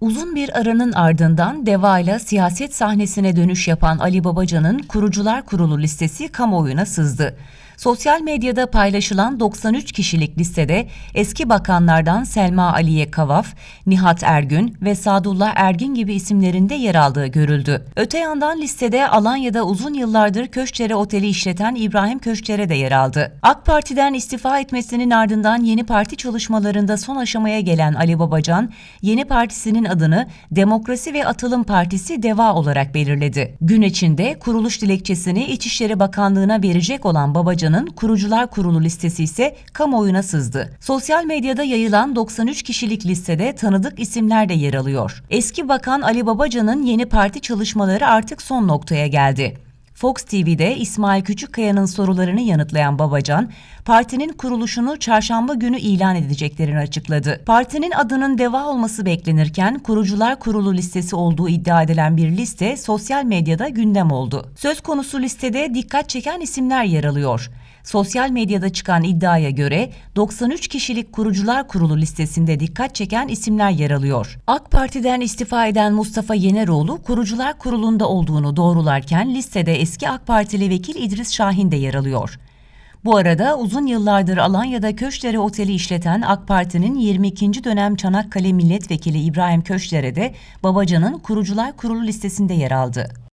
Uzun bir aranın ardından DEVA ile siyaset sahnesine dönüş yapan Ali Babacan'ın Kurucular Kurulu listesi kamuoyuna sızdı. Sosyal medyada paylaşılan 93 kişilik listede eski bakanlardan Selma Aliye Kavaf, Nihat Ergün ve Sadullah Ergin gibi isimlerin de yer aldığı görüldü. Öte yandan listede Alanya'da uzun yıllardır Köşkçere Oteli işleten İbrahim Köşkçere de yer aldı. AK Parti'den istifa etmesinin ardından yeni parti çalışmalarında son aşamaya gelen Ali Babacan, yeni partisinin adını Demokrasi ve Atılım Partisi DEVA olarak belirledi. Gün içinde kuruluş dilekçesini İçişleri Bakanlığı'na verecek olan Babacan'ın Kurucular Kurulu listesi ise kamuoyuna sızdı. Sosyal medyada yayılan 93 kişilik listede tanıdık isimler de yer alıyor. Eski Bakan Ali Babacan'ın yeni parti çalışmaları artık son noktaya geldi. Fox TV'de İsmail Küçükkaya'nın sorularını yanıtlayan Babacan, partinin kuruluşunu çarşamba günü ilan edeceklerini açıkladı. Partinin adının deva olması beklenirken Kurucular Kurulu listesi olduğu iddia edilen bir liste sosyal medyada gündem oldu. Söz konusu listede dikkat çeken isimler yer alıyor. Sosyal medyada çıkan iddiaya göre 93 kişilik Kurucular Kurulu listesinde dikkat çeken isimler yer alıyor. AK Parti'den istifa eden Mustafa Yeneroğlu Kurucular Kurulu'nda olduğunu doğrularken listede eski AK Partili vekil İdris Şahin de yer alıyor. Bu arada uzun yıllardır Alanya'da Köşdere Oteli işleten AK Parti'nin 22. dönem Çanakkale Milletvekili İbrahim Köşdere de Babacan'ın Kurucular Kurulu listesinde yer aldı.